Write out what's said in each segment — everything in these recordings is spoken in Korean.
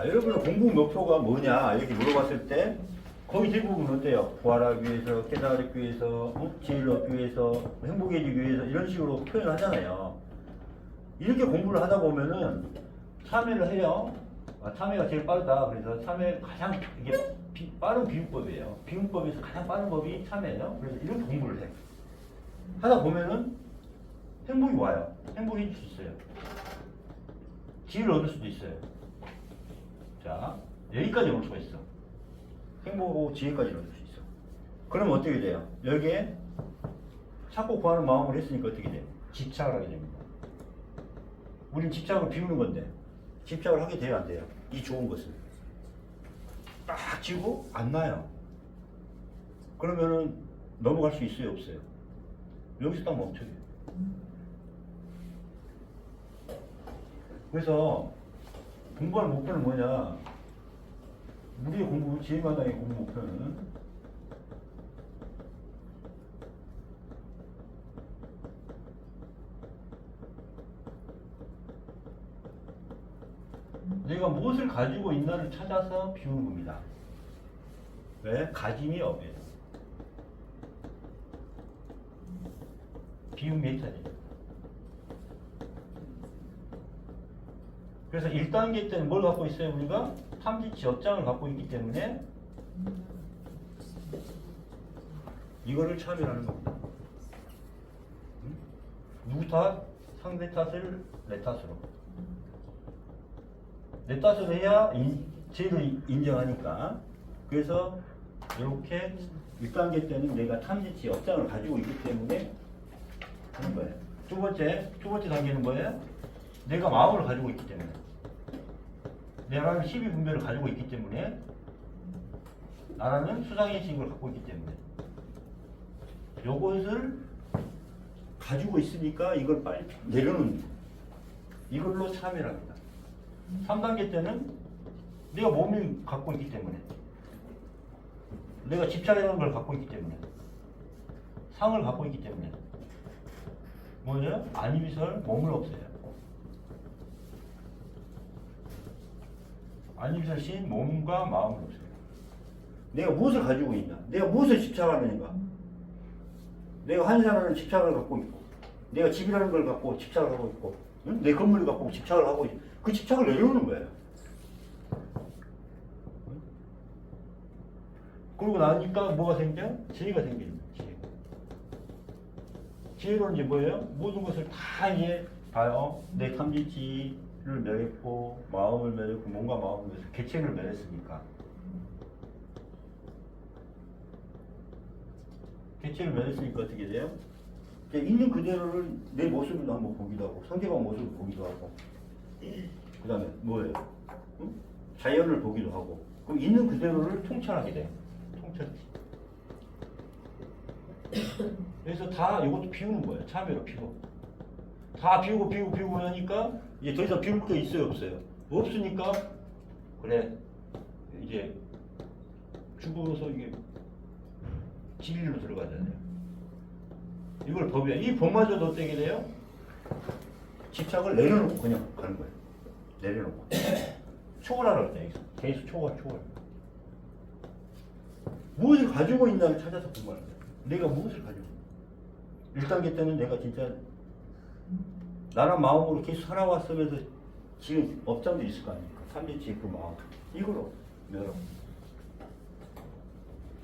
자, 여러분의 공부 목표가 뭐냐 이렇게 물어봤을 때 거의 대부분 어때요? 부활하기 위해서, 깨달기 위해서, 어? 지혜를 얻기 위해서, 행복해지기 위해서 이런 식으로 표현하잖아요. 이렇게 공부를 하다 보면은 참여를 해요. 아, 참여가 제일 빠르다. 그래서 참여 가장 이게 비- 빠른 비유법이에요. 비유법에서 가장 빠른 법이 참여예요. 그래서 이렇게 공부를 해. 하다 보면은 행복이 와요. 행복해질 수 있어요. 지혜를 얻을 수도 있어요. 자, 여기까지 올 수가 있어. 행복하고 지혜까지 얻을 수 있어. 그러면 어떻게 돼요? 여기에 찾고 구하는 마음을 했으니까 어떻게 돼요? 집착을 하게 됩니다. 우린 집착을 비우는 건데 집착을 하게 돼요 안 돼요? 이 좋은 것을 딱 지고 안 나요. 그러면은 넘어갈 수 있어요 없어요? 여기서 딱 멈춰요. 그래서 공부하는 목표는 뭐냐? 우리의 공부, 지혜마당의 공부 목표는 내가 무엇을 가지고 있나를 찾아서 비우는 겁니다. 왜? 가짐이 없어요. 비움 메타입니다. 그래서 1단계 때는 뭘 갖고 있어요? 우리가 탐지치 업장을 갖고 있기 때문에 이거를 참여하는 겁니다. 응? 누구 탓? 상대 탓을 내 탓으로. 내 탓을 해야 인, 죄를 인정하니까. 그래서 이렇게 1단계 때는 내가 탐지치 업장을 가지고 있기 때문에 하는 거예요. 두 번째, 두 번째 단계는 뭐예요? 내가 마음을 가지고 있기 때문에. 내가는 12분별을 가지고 있기 때문에 나라는 수상인식을 갖고 있기 때문에 요것을 가지고 있으니까 이걸 빨리 내려놓는 거예요. 이걸로 참여를 합니다. 3단계 때는 내가 몸이 갖고 있기 때문에 내가 집착이라는 걸 갖고 있기 때문에 상을 갖고 있기 때문에 뭐냐? 안위비설 몸을 없애요. 안위비설 신 몸과 마음을 없애요. 내가 무엇을 가지고 있나? 내가 무엇을 집착하느냐? 내가 환상하는 집착을 갖고 있고, 내가 집이라는 걸 갖고 집착을 하고 있고, 응? 내 건물을 갖고 집착을 하고 있고, 그 집착을 내려오는 거예요. 응? 그러고 나니까 뭐가 생겨? 지혜가 생기는 거예요. 지혜. 지혜로는 이제 뭐예요? 모든 것을 다 이제 봐요. 내 탐지치 를 멸했고, 마음을 멸했고, 몸과 마음을 멸했고, 개체를 멸했으니까. 개체를 멸했으니까 어떻게 돼요? 이제 있는 그대로를 내 모습을 한번 보기도 하고, 상대방 모습을 보기도 하고, 그 다음에 뭐예요? 응? 자연을 보기도 하고, 그럼 있는 그대로를 통찰하게 돼요. 통찰지. 그래서 다 이것도 비우는 거예요. 참여로 비워. 다 비우고 비우고 비우고 하니까 이제 더 이상 비울 게 있어요 없어요? 없으니까 그래 이제 죽어서 이게 진리로 들어가잖아요. 이걸 법이야. 이 법마저도 어떻게 돼요? 집착을 내려놓고 그냥 가는 거예요. 내려놓고. 초월하라 그랬잖아요. 여기서. 계속 초월, 초월. 무엇을 가지고 있나를 찾아서 공부하는 거예요. 내가 무엇을 가지고 있나. 1단계 때는 내가 진짜 나란 마음으로 계속 살아왔으면서 지금 업장도 있을 거 아닙니까? 삼일치 그 마음. 이거로 열어.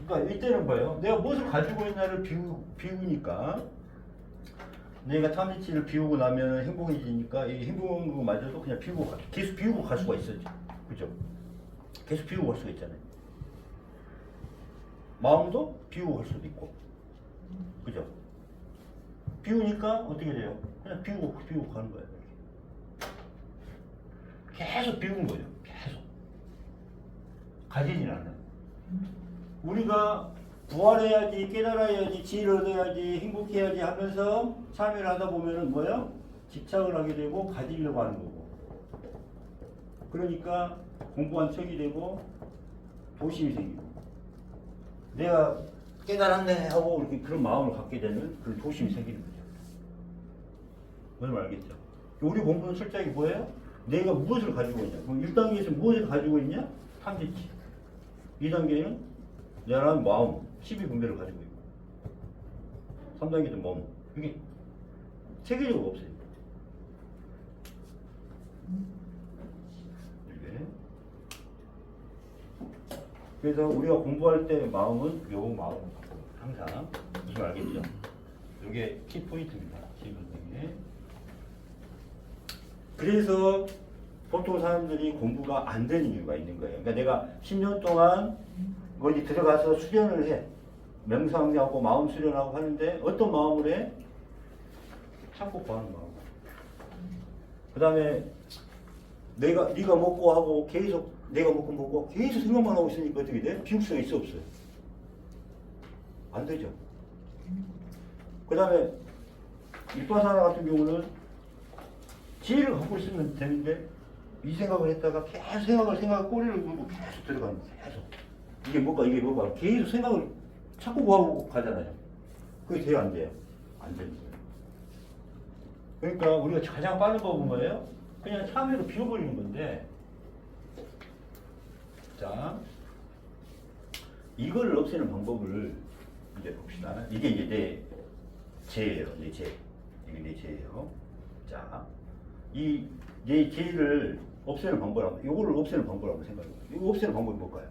그러니까 이때는 뭐예요? 내가 무엇을 가지고 있나를 비우, 비우니까 내가 탐지치를 비우고 나면 행복해지니까 이 행복한 거마저도 그냥 비우고 가, 계속 비우고 갈 수가 있어요. 그죠? 계속 비우고 갈 수가 있잖아요. 마음도 비우고 갈 수도 있고. 그죠? 비우니까 어떻게 돼요? 그냥 비우고 비우고 가는 거예요. 계속 비우는 거예요. 계속. 가지진 않아요. 우리가 부활해야지, 깨달아야지, 지혜를 얻어야지, 행복해야지 하면서 참여를 하다 보면은 뭐예요? 집착을 하게 되고 가지려고 하는 거고. 그러니까 공부한 척이 되고 도심이 생기고. 내가 깨달았네 하고 이렇게 그런 마음을 갖게 되는 그런 도심이 생기는 거죠. 뭔말 알겠죠? 우리 공부는 실적이 뭐예요? 내가 무엇을 가지고 있냐? 그럼 1단계에서 무엇을 가지고 있냐? 탐지치. 2단계는 내라는 마음, 12분별을 가지고 있고. 3단계는 몸. 이게 체계적으로 없어요. 이게. 그래서 우리가 공부할 때 마음은 요 마음 항상 말 알겠죠? 이게 키 포인트입니다. 지금 이게. 그래서 보통 사람들이 공부가 안 되는 이유가 있는 거예요. 그러니까 내가 10년 동안 어디 들어가서 수련을 해. 명상하고 마음 수련하고 하는데 어떤 마음으로 해? 참고 구하는 마음. 그 다음에 내가 네가 먹고 하고 계속 내가 먹고 먹고 계속 생각만 하고 있으니까 어떻게 돼? 비육성이 있어 없어요? 안 되죠. 그 다음에 일파사나 같은 경우는 지혜를 갖고 있으면 되는데 이 생각을 했다가 계속 생각을 생각 꼬리를 물고 계속 들어가는 거예요. 계속 이게 뭐가 이게 뭐가 계속 생각을 자꾸 구하고 가잖아요. 그게 돼요 안 돼요? 안 되는 거예요. 그러니까 우리가 가장 빠른 법은 뭐예요? 그냥 참회로 비워버리는 건데 자 이걸 없애는 방법을 이제 봅시다. 이게 이제 내 죄예요. 내 죄. 이게 내 죄예요. 자, 이내 죄를 없애는 방법을 이거를 없애는 방법을 한번 생각해 보세요. 이거 없애는 방법이 뭘까요?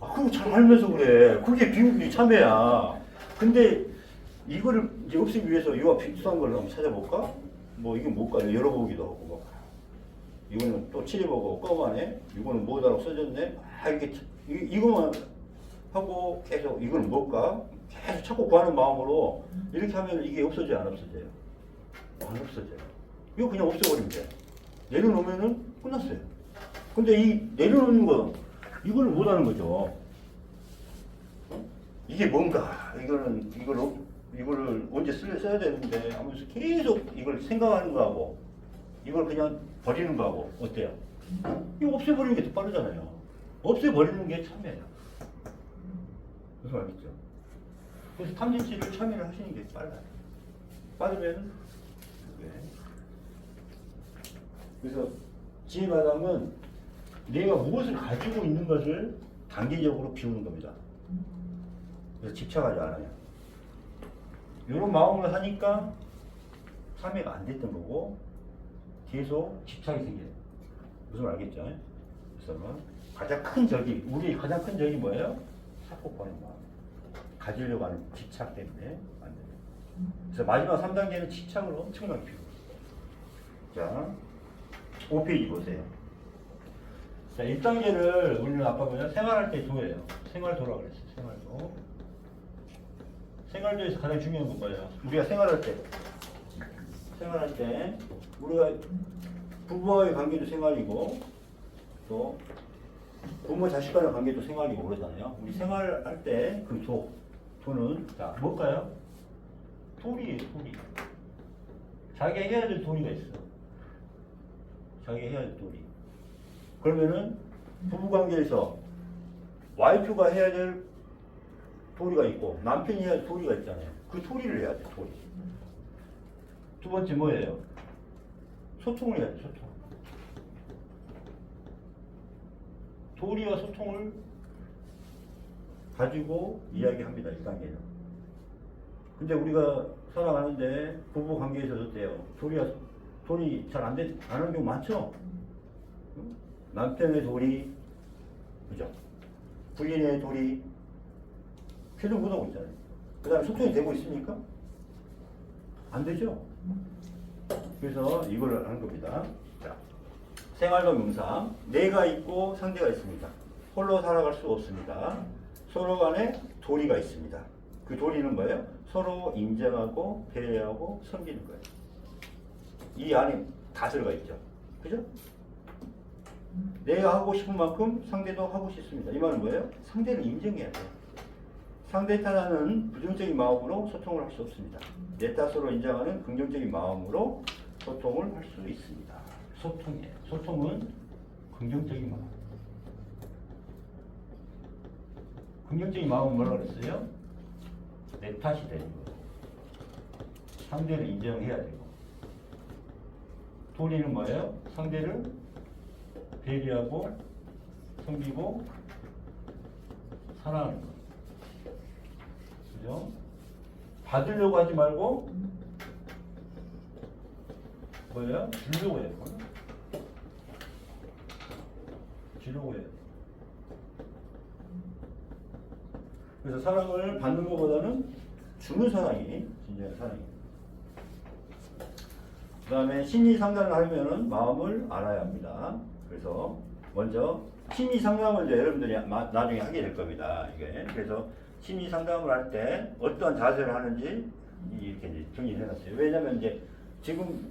아, 그거 잘 알면서 그래. 그게 비우기 참회야. 근데 이거를 이제 없애기 위해서 이와 비슷한 걸 한번 찾아볼까? 뭐 이게 뭘까? 열어보기도 하고 막. 이거는 또 칠해보고 꺼만해. 이거는 뭐다라고 써졌네. 아 이게 이, 이거만 하고 계속 이거는 뭘까? 계속 찾고 구하는 마음으로 이렇게 하면 이게 없어져요, 안 없어져요? 안 없어져요. 이거 그냥 없애버리면 돼. 내려놓으면은 끝났어요. 근데 이 내려놓는 거 이거를 못 하는 거죠. 어? 이게 뭔가 이거는 이걸 어- 이거를 언제 쓸, 써야 되는데 하면서 계속 이걸 생각하는 거하고 이걸 그냥 버리는 거하고 어때요? 이거 없애버리는 게 더 빠르잖아요. 없애버리는 게 참여예요. 무슨 말이죠? 그래서 탐진치를 참여를 하시는 게 빨라요. 빠르면 네. 그래서 지혜마담은 내가 무엇을 가지고 있는 것을 단계적으로 비우는 겁니다. 그래서 집착하지 않아요. 이런 마음을 하니까 참여가 안 됐던 거고 계속 집착이 생겨요. 무슨 말 알겠죠? 그래서 가장 큰 적이 우리 가장 큰 적이 뭐예요? 사고하는 마음. 가지려고 하는 집착 때문에 안 돼요. 그래서 마지막 3단계는 집착을 엄청나게 있어요. 자, 5페이지 보세요. 자, 1단계를 우리는 아까 뭐냐 생활할 때 도예요. 생활도라고 그랬어요. 생활도. 생활도에서 가장 중요한 건 뭐예요? 우리가 생활할 때 생활할 때 우리가 부부와의 관계도 생활이고 또 부모 자식 간의 관계도 생활이고 그러잖아요. 우리 생활할 때 그 도, 도는 자 뭘까요? 도리예요, 도리. 자기가 해야 될 도리가 있어. 자기가 해야 될 도리. 그러면은 부부 관계에서 와이프가 해야 될 도리가 있고 남편이 해야 될 도리가 있잖아요. 그 도리를 해야 돼, 도리. 두 번째 뭐예요? 소통을 해야 돼, 소통. 도리와 소통을 가지고 이야기합니다, 1단계는. 근데 우리가 살아가는데 부부 관계에서 어때요? 도리와, 도리 잘안 하는 경우 많죠? 응? 남편의 도리, 그죠? 부인의 도리, 표정 못하고 있잖아요. 그 다음에 소통이 되고 있습니까? 안 되죠? 그래서 이거를 하는 겁니다. 자, 생활과 명상. 내가 있고 상대가 있습니다. 홀로 살아갈 수 없습니다. 서로 간에 도리가 있습니다. 그 도리는 뭐예요? 서로 인정하고 배려하고 섬기는 거예요. 이 안에 다 들어가 있죠. 그죠? 내가 하고 싶은 만큼 상대도 하고 싶습니다. 이 말은 뭐예요? 상대를 인정해야 돼요. 상대 탓하는 부정적인 마음으로 소통을 할 수 없습니다. 내 탓으로 인정하는 긍정적인 마음으로 소통을 할 수 있습니다. 소통이에요. 소통은 긍정적인 마음. 긍정적인 마음은 뭐라고 그랬어요? 내 탓이 되는 거예요. 상대를 인정해야 되고. 도리는 뭐예요? 상대를 배려하고 섬기고 사랑하는 거. 그죠? 받으려고 하지 말고 뭐예요? 주려고 해요. 주려고 해요. 그래서 사랑을 받는 것보다는 주는 사랑이 진정한 사랑입니다. 그 다음에 심리 상담을 하려면 마음을 알아야 합니다. 그래서 먼저 심리 상담을 이제 여러분들이 마- 나중에 하게 될 겁니다. 이게 그래서 심리 상담을 할 때 어떠한 자세를 하는지 이렇게 이제 정리를 해놨어요. 왜냐면 이제 지금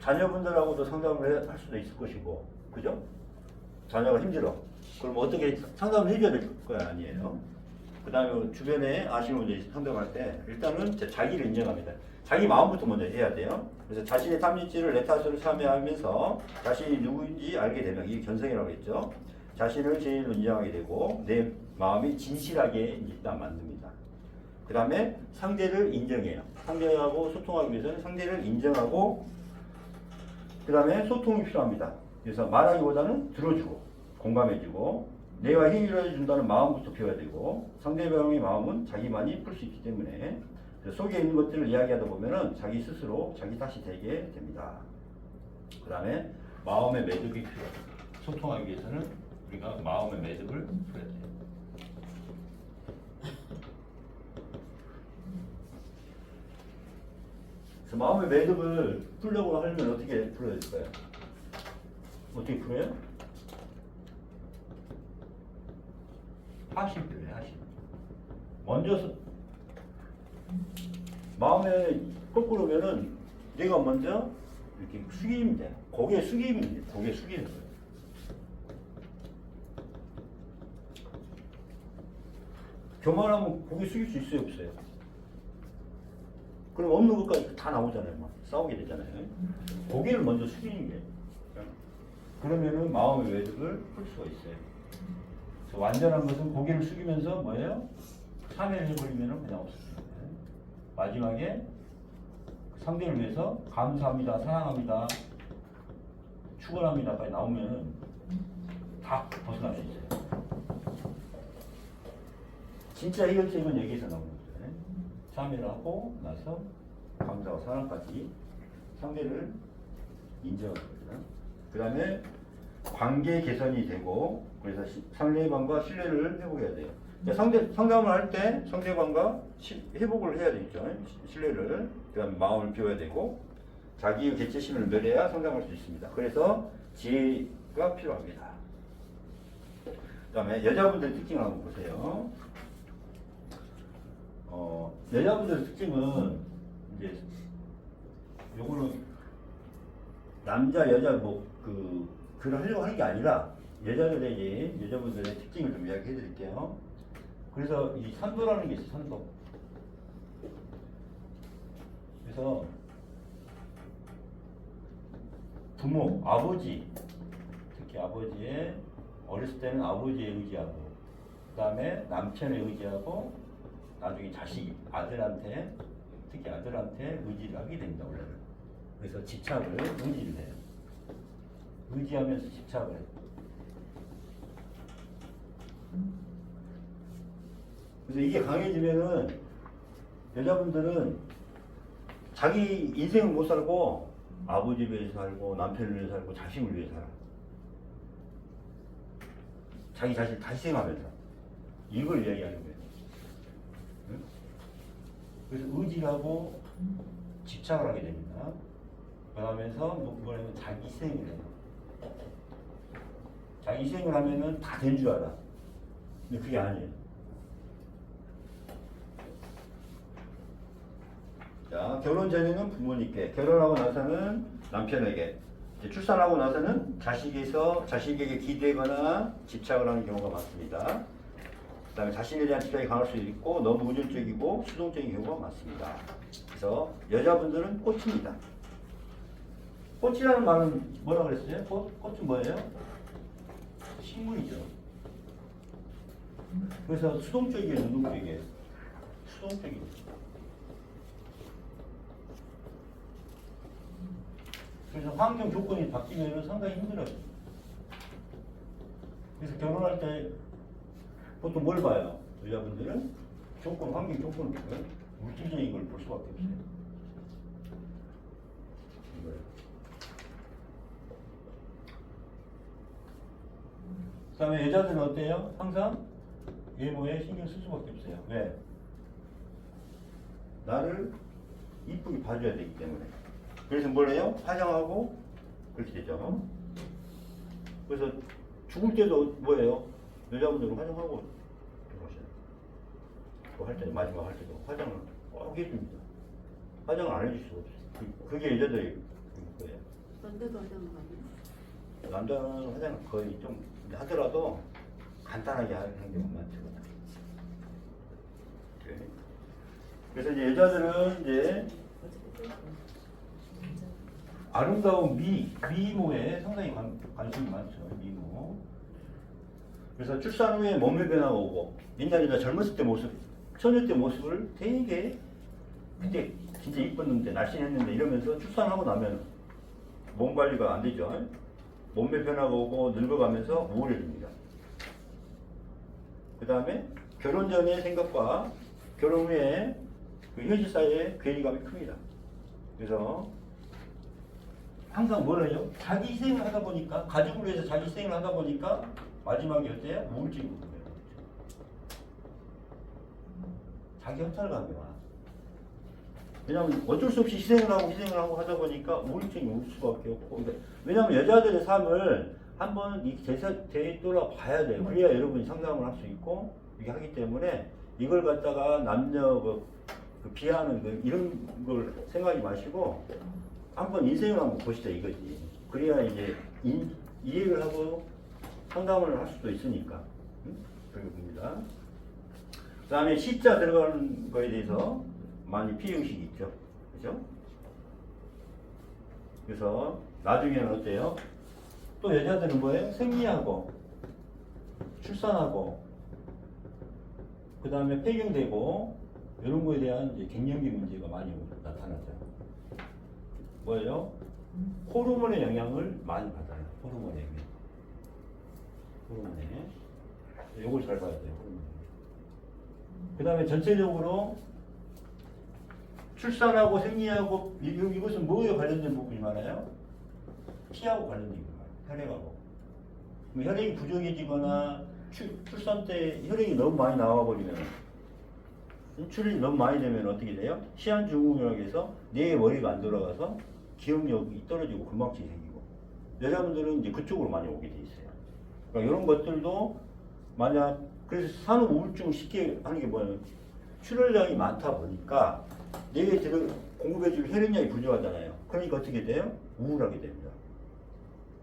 자녀분들하고도 상담을 해- 할 수도 있을 것이고, 그죠? 자녀가 힘들어. 그럼 어떻게 상담을 해줘야 될 거야 아니에요? 그 다음에 주변에 아시는 분들이 상담할 때 일단은 자기를 인정합니다. 자기 마음부터 먼저 해야 돼요. 그래서 자신의 탐진치를 내 탓으로 참여하면서 자신이 누구인지 알게 되면 이게 견성이라고 했죠. 자신을 제일로 인정하게 되고 내 마음이 진실하게 일단 만듭니다. 그 다음에 상대를 인정해요. 상대하고 소통하기 위해서는 상대를 인정하고 그 다음에 소통이 필요합니다. 그래서 말하기보다는 들어주고 공감해주고 내가 힘을 해준다는 마음부터 배워야 되고 상대방의 마음은 자기만이 풀 수 있기 때문에 그 속에 있는 것들을 이야기하다 보면은 자기 스스로 자기 탓이 되게 됩니다. 그 다음에 마음의 매듭이 필요해요. 소통하기 위해서는 우리가 마음의 매듭을 풀어야 돼요. 그래서 마음의 매듭을 풀려고 하려면 어떻게 풀어야 될까요? 어떻게 풀어요? 하심 필요해요, 하심. 먼저 서- 마음에 거꾸로면은 내가 먼저 이렇게 숙이면 돼. 고개 숙이면 돼. 고개 숙이는 거예요. 교만하면 고개 숙일 수 있어요, 없어요? 그럼 없는 것까지 다 나오잖아요. 막 싸우게 되잖아요. 고개를 먼저 숙이는 게. 그러면은 마음의 외득을 풀 수가 있어요. 완전한 것은 고개를 숙이면서 뭐예요? 참여를 해버리면은 그냥 없습니다. 마지막에 상대를 위해서 감사합니다, 사랑합니다, 축원합니다까지 나오면은 다 벗어날 수 있어요. 진짜 해결책은 여기서 나오는 거죠. 참여를 하고 나서 감사와 사랑까지 상대를 인정하는 거죠. 그 다음에 관계 개선이 되고 그래서 시- 상대방과 신뢰를 회복해야 돼요. 그러니까 상대 상담을 할 때 상대방과 시- 회복을 해야 되겠죠. 시- 신뢰를 그다음 마음을 비워야 되고 자기의 개체심을 멸해야 상담할 수 있습니다. 그래서 지혜가 필요합니다. 그다음에 여자분들의 특징을 한번 보세요. 어, 여자분들의 특징은 이제 요거는 남자 여자 뭐그 그걸 하려고 하는 게 아니라 여자들에게 여자분들의 특징을 좀 이야기해 드릴게요. 그래서 이 산도라는 게 있어요. 산도. 그래서 부모, 아버지, 특히 아버지의 어렸을 때는 아버지에 의지하고 그 다음에 남편에 의지하고 나중에 자식, 아들한테 특히 아들한테 의지를 하게 됩니다 원래는. 그래서 집착을 의지를 해요. 의지하면서 집착을 해요. 그래서 이게 강해지면은 여자분들은 자기 인생을 못 살고 아버지 위해서 살고 남편을 위해서 살고 자식을 위해서 살아. 자기 자신 다시생하면서 이걸 이야기하는 거예요. 응? 그래서 의지하고 집착을 하게 됩니다. 그러면서 뭐 뭐냐면 자기 희생을 해요. 자기 희생을 하면은 다 된 줄 알아. 근데 그게 아니에요. 자, 결혼 전에는 부모님께, 결혼하고 나서는 남편에게, 출산하고 나서는 자식에서 자식에게 기대거나 집착을 하는 경우가 많습니다. 그 다음에 자신에 대한 집착이 강할 수 있고 너무 의존적이고 수동적인 경우가 많습니다. 그래서 여자분들은 꽃입니다. 꽃이라는 말은 뭐라 그랬어요? 꽃? 꽃은 뭐예요? 식물이죠. 그래서 수동적이에요, 능동적이에요? 수동적이에요. 그래서 환경 조건이 바뀌면 상당히 힘들어요. 그래서 결혼할 때 보통 뭘 봐요? 여자분들은 조건, 환경 조건을 보고요. 물질적인 걸 볼 수밖에 없어요. 그 다음에 여자들은 어때요? 항상 외모에 신경 쓸 수밖에 없어요. 왜? 나를 이쁘게 봐줘야 되기 때문에. 그래서 뭘 해요? 화장하고 그렇게 되죠. 그래서 죽을 때도 뭐예요? 여자분들은 화장하고. 그할 때, 마지막 할 때도 화장을 꼭 해줍니다. 화장을 안 해줄 수가 없어요. 그- 그게 여자들의 거예요. 남자도 하자는 거 아니야? 남자는 화장을 거의 좀 하더라도 간단하게 하는 경우가. 네. 그래서 이제 여자들은 이제 아름다운 미, 미모에 상당히 관, 관심이 많죠. 미모. 그래서 출산 후에 몸의 변화가 오고 옛날에 젊었을 때 모습, 처녀 때 모습을 되게 그때 진짜 이뻤는데 날씬했는데 이러면서 출산하고 나면 몸 관리가 안 되죠. 몸매 변화가 오고 늙어가면서 우울해집니다. 그 다음에 결혼 전의 생각과 결혼 후에 그 현실 사이의 괴리감이 큽니다. 그래서 항상 뭘 해요? 자기 희생을 하다 보니까 가족을 위해서 자기 희생을 하다 보니까 마지막에 어때요? 우울증이 오는 거예요. 자기 허탈감이 와. 왜냐하면 어쩔 수 없이 희생을 하고 희생을 하고 하다 보니까 우울증이 올 수밖에 없고 왜냐하면 여자들의 삶을 한번 이 되돌아 되돌아 봐야 돼요. 그래야 여러분이 상담을 할 수 있고 이렇게 하기 때문에 이걸 갖다가 남녀 그, 그 비하하는 그 이런 걸 생각하지 마시고 한번 인생을 한번 보시자 이거지. 그래야 이제 인, 이해를 하고 상담을 할 수도 있으니까. 응? 그런 겁니다. 그 다음에 시자 들어가는 거에 대해서 많이 피해의식이 있죠. 그죠? 그래서 나중에는 어때요? 또 여자들은 뭐예요? 생리하고, 출산하고, 그 다음에 폐경되고, 이런 거에 대한 이제 갱년기 문제가 많이 나타나죠. 뭐예요? 호르몬의 영향을 많이 받아요. 호르몬의 영향. 호르몬에. 요걸 잘 봐야 돼요. 호르몬. 그 다음에 전체적으로 출산하고 생리하고 이것은 뭐에 관련된 부분이 많아요? 피하고 관련된 게 많아요. 혈액하고. 뭐 혈액이 부족해지거나 출, 출산 때 혈액이 너무 많이 나와 버리면 출혈이 너무 많이 되면 어떻게 돼요? 시한증후군이라고 해서 뇌의 머리가 안 돌아가서 기억력이 떨어지고 근막증이 생기고 여자분들은 이제 그쪽으로 많이 오게 돼 있어요. 그러니까 이런 것들도 만약 그래서 산후 우울증 쉽게 하는 게 뭐냐면 출혈량이 많다 보니까 뇌에 들어 공급해줄 혈액량이 부족하잖아요. 그러니까 어떻게 돼요? 우울하게 됩니다.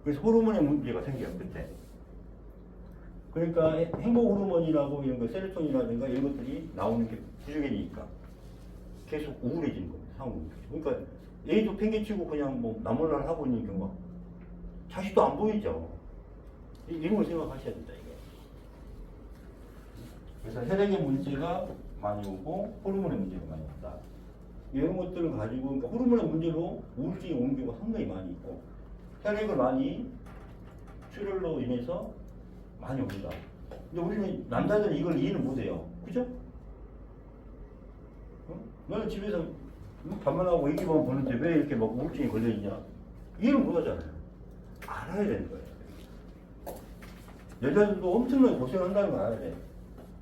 그래서 호르몬의 문제가 생겨요 그때. 그러니까 행복 호르몬이라고 이런 거 세로토닌이라든가 이런 것들이 나오는 게 부족해지니까 계속 우울해지는 겁니다. 우울증. 그러니까 애도 팽개치고 그냥 뭐 나몰랄 하고 있는 경우가 자식도 안 보이죠. 이- 이런 걸 생각하셔야 된다 이거. 그래서 혈액의 문제가 많이 오고 호르몬의 문제가 많이 온다. 이런 것들을 가지고 그러니까 호르몬의 문제로 우울증이 오는 경우가 상당히 많이 있고 혈액을 많이 출혈로 인해서 많이 옵니다. 근데 우리는 남자들은 이걸 이해를 못해요. 그죠? 어? 너는 집에서 밥만 하고 애기만 보는데 왜 이렇게 막 우울증이 걸려있냐? 이해를 못하잖아요. 알아야 되는 거예요. 여자들도 엄청나게 고생한다는 걸 알아야 돼.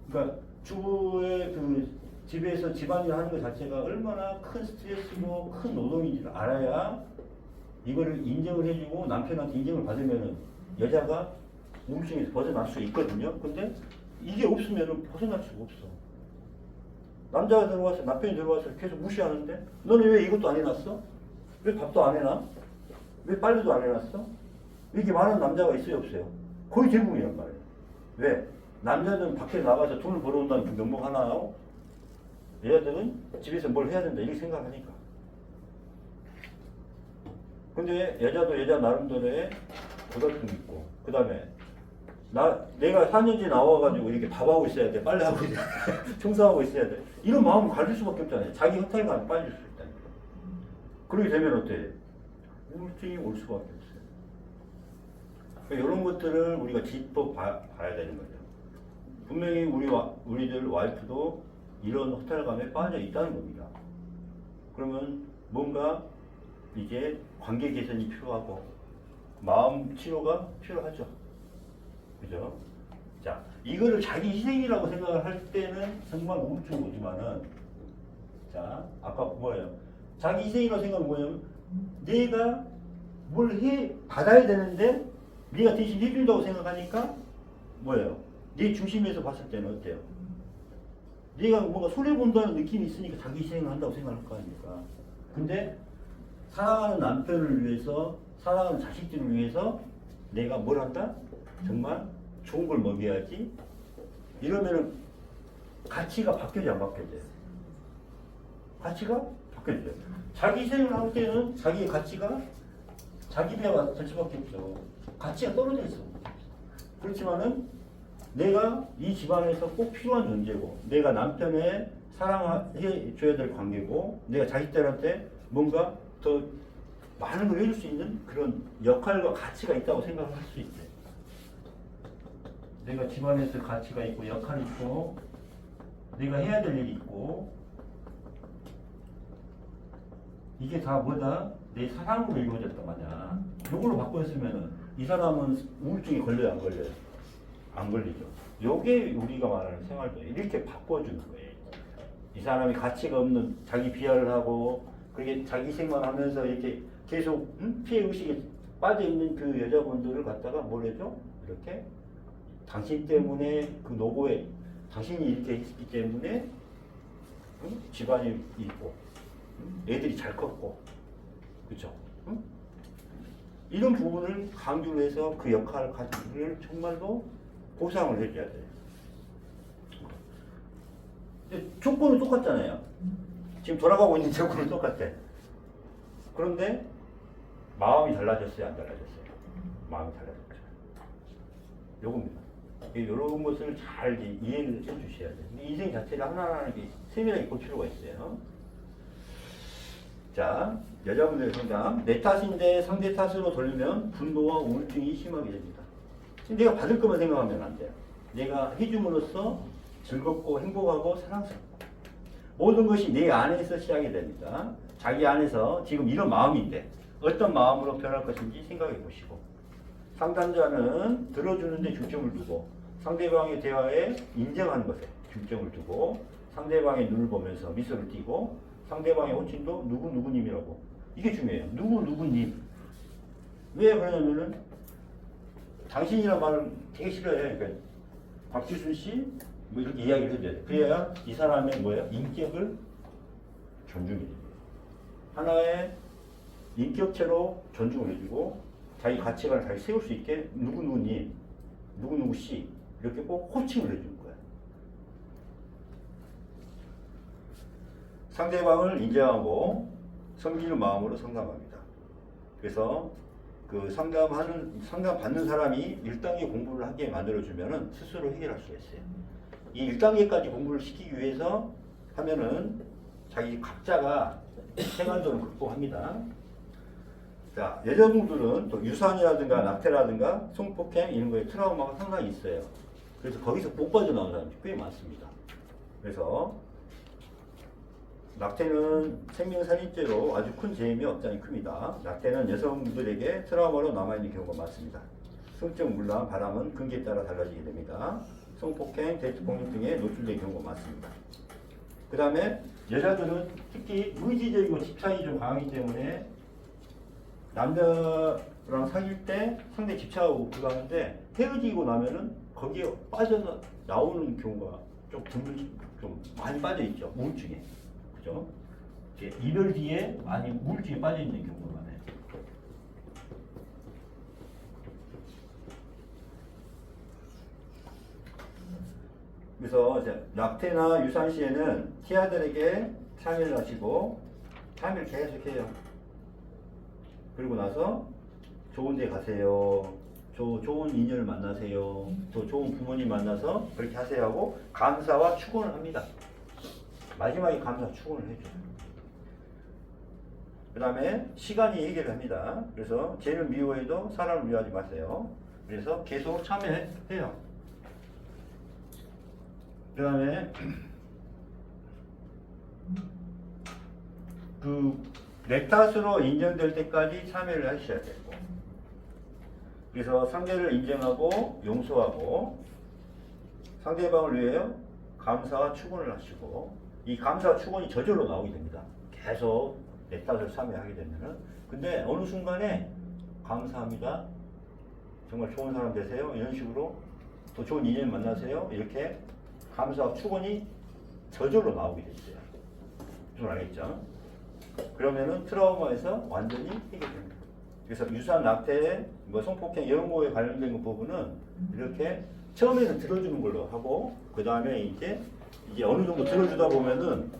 그러니까 주부의 그 집에서 집안일 하는 것 자체가 얼마나 큰 스트레스고 큰 노동인지를 알아야 이거를 인정을 해주고 남편한테 인정을 받으면은 여자가 우울증에서 벗어날 수 있거든요. 근데 이게 없으면은 벗어날 수가 없어. 남자가 들어와서 남편이 들어와서 계속 무시하는데 너는 왜 이것도 안 해놨어? 왜 밥도 안 해놔? 왜 빨래도 안 해놨어? 이렇게 많은 남자가 있어요 없어요? 거의 대부분이란 말이에요. 왜? 남자들은 밖에 나가서 돈을 벌어온다는 그 명목 하나하 고 여자들은 집에서 뭘 해야 된다 이렇게 생각하니까. 근데 여자도 여자 나름대로의 고달픔이 있고 그 다음에 나 내가 4년째 나와가지고 이렇게 밥하고 있어야 돼 빨래하고 있어야 돼 청소하고 있어야 돼 이런 마음을 가질 수밖에 없잖아요 자기 허탈감이 빠질 수 있다니까 그렇게 되면 어때 우울증이 올 수밖에 없어요. 그러니까 이런 것들을 우리가 짚어 봐, 봐야 되는 거죠. 분명히 우리 와, 우리들 와이프도 이런 허탈감에 빠져 있다는 겁니다. 그러면 뭔가 이제 관계 개선이 필요하고 마음 치료가 필요하죠. 그죠? 자, 이거를 자기 희생이라고 생각을 할 때는 정말 우울증 오지만은 자, 아까 뭐예요? 자기 희생이라고 생각은 뭐냐면 내가 뭘 해 받아야 되는데 네가 대신 해준다고 생각하니까 뭐예요? 네 중심에서 봤을 때는 어때요? 네가 뭔가 손해 본다는 느낌이 있으니까 자기 희생을 한다고 생각할 거 아닙니까? 근데 사랑하는 남편을 위해서 사랑하는 자식들을 위해서 내가 뭘 한다? 정말 좋은 걸 먹여야지. 이러면은 가치가 바뀌어져 안 바뀌어져요? 가치가 바뀌어져요. 자기 희생을 할 때는 자기의 가치가 자기 될 수밖에 없죠. 가치가 떨어져 있어. 그렇지만은 내가 이 집안에서 꼭 필요한 존재고, 내가 남편의 사랑해 줘야 될 관계고, 내가 자식들한테 뭔가 더 많은 걸 해줄 수 있는 그런 역할과 가치가 있다고 생각을 할 수 있대. 내가 집안에서 가치가 있고 역할이 있고 내가 해야 될 일이 있고 이게 다 뭐다? 내 사랑으로 이루어졌단 말이야. 요걸로 바꿨으면은 이 사람은 우울증에 걸려요, 안 걸려요? 안 걸리죠. 요게 우리가 말하는 생활도 이렇게 바꿔주는 거예요. 이 사람이 가치가 없는 자기 비하를 하고 그렇게 자기 생만 하면서 이렇게 계속 음? 피해 의식에 빠져 있는 그 여자분들을 갖다가 뭘 해줘? 이렇게 당신 때문에 그 노고에 당신이 이렇게 했기 때문에 응? 집안이 있고 응? 애들이 잘 컸고 그렇죠? 응? 이런 부분을 강조를 해서 그 역할 가치를 정말로 보상을 해줘야. 근데 조건은 똑같잖아요. 지금 돌아가고 있는 조건은 똑같아. 그런데 마음이 달라졌어요, 안 달라졌어요? 마음이 달라졌죠. 요겁니다. 이런 것을 잘 이해를 해 주셔야 돼요. 인생 자체를 하나하나 세밀하게 볼 필요가 있어요. 자, 여자분들의 성장. 내 탓인데 상대 탓으로 돌리면 분노와 우울증이 심하게 됩니다. 내가 받을 것만 생각하면 안 돼요. 내가 해줌으로써 즐겁고 행복하고 사랑스럽고 모든 것이 내 안에서 시작이 됩니다. 자기 안에서 지금 이런 마음인데 어떤 마음으로 변할 것인지 생각해 보시고 상담자는 들어주는데 중점을 두고 상대방의 대화에 인정하는 것에 중점을 두고 상대방의 눈을 보면서 미소를 띠고 상대방의 호칭도 누구 누구님이라고 이게 중요해요. 누구 누구님 왜 그러냐면은 당신이란 말을 되게 싫어해. 그러니까 박지순 씨, 뭐 이렇게 이야기를 해줘야 돼. 그래야 이 사람의 뭐야? 인격을 존중해 줘. 하나의 인격체로 존중을 해주고 자기 가치관을 잘 세울 수 있게 누구누구님, 누구누구 씨 이렇게 꼭 호칭을 해주는 거야. 상대방을 인정하고 섬기는 마음으로 상담합니다. 그래서 그 상담하는 상담 받는 사람이 1단계 공부를 하게 만들어 주면은 스스로 해결할 수가 있어요. 이 1단계까지 공부를 시키기 위해서 하면은 자기 각자가 생활도를 극복합니다. 자, 여자분들은 또 유산이라든가 낙태라든가 성폭행 이런 거에 트라우마가 상당히 있어요. 그래서 거기서 못 빠져나온 사람이 꽤 많습니다. 그래서 낙태는 생명 살인죄로 아주 큰 죄임이 업장이 큽니다. 낙태는 여성들에게 트라우마로 남아있는 경우가 많습니다. 성적 물란 바람은 근기에 따라 달라지게 됩니다. 성폭행, 데이트폭력 등에 노출된 경우가 많습니다. 그 다음에 여자들은 특히 의지적이고 집착이 좀 강하기 때문에 남자랑 사귈 때 상당히 집착하고 그거 하는데 헤어지고 나면은 거기에 빠져서 나오는 경우가 좀 좀 많이 빠져 있죠. 우울증에. 그죠? 이별 뒤에 많이 우울증에 빠져 있는 경우가 많아요. 그래서 이제 낙태나 유산 시에는 티아들에게 참여를 하시고 참여를 계속해요. 그리고 나서 좋은 데 가세요. 조, 좋은 인연을 만나세요. 또 좋은 부모님 만나서 그렇게 하세요 하고 감사와 축원을 합니다. 마지막에 감사 축원을 해줘요. 그 다음에 시간이 얘기를 합니다. 그래서 죄를 미워해도 사람을 미워하지 마세요. 그래서 계속 참여해요. 그 다음에 그 넥타스로 인정될 때까지 참여를 하셔야 되고 그래서 상대를 인정하고 용서하고 상대방을 위하여 감사와 축원을 하시고 이 감사와 축원이 저절로 나오게 됩니다. 계속 넥타스를 참여하게 되면은 근데 어느 순간에 감사합니다. 정말 좋은 사람 되세요. 이런 식으로 또 좋은 인연 만나세요. 이렇게 감사와 축원이 저절로 나오게 됐어요. 좀 알겠죠? 그러면은 트라우마에서 완전히 해결됩니다. 그래서 유산 낙태, 뭐 성폭행 이런 거에 관련된 그 부분은 이렇게 처음에는 들어주는 걸로 하고 그 다음에 이제 이제 어느 정도 들어주다 보면은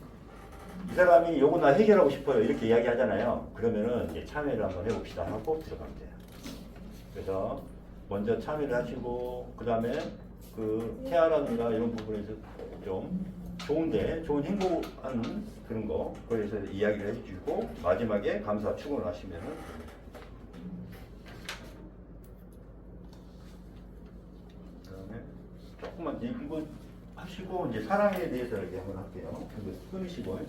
이 사람이 요거 나 해결하고 싶어요 이렇게 이야기하잖아요. 그러면은 이제 참여를 한번 해봅시다 하고 들어가면 돼요. 그래서 먼저 참여를 하시고 그 다음에 그 태아라든가 이런 부분에서 좀 좋은데 좋은 행복한 그런 거 그래서 이야기를 해주고 마지막에 감사 축원을 하시면은. 그다음에 조금만 이거 하시고 이제 사랑에 대해서 이렇게 한번 할게요. 이거 끊으시고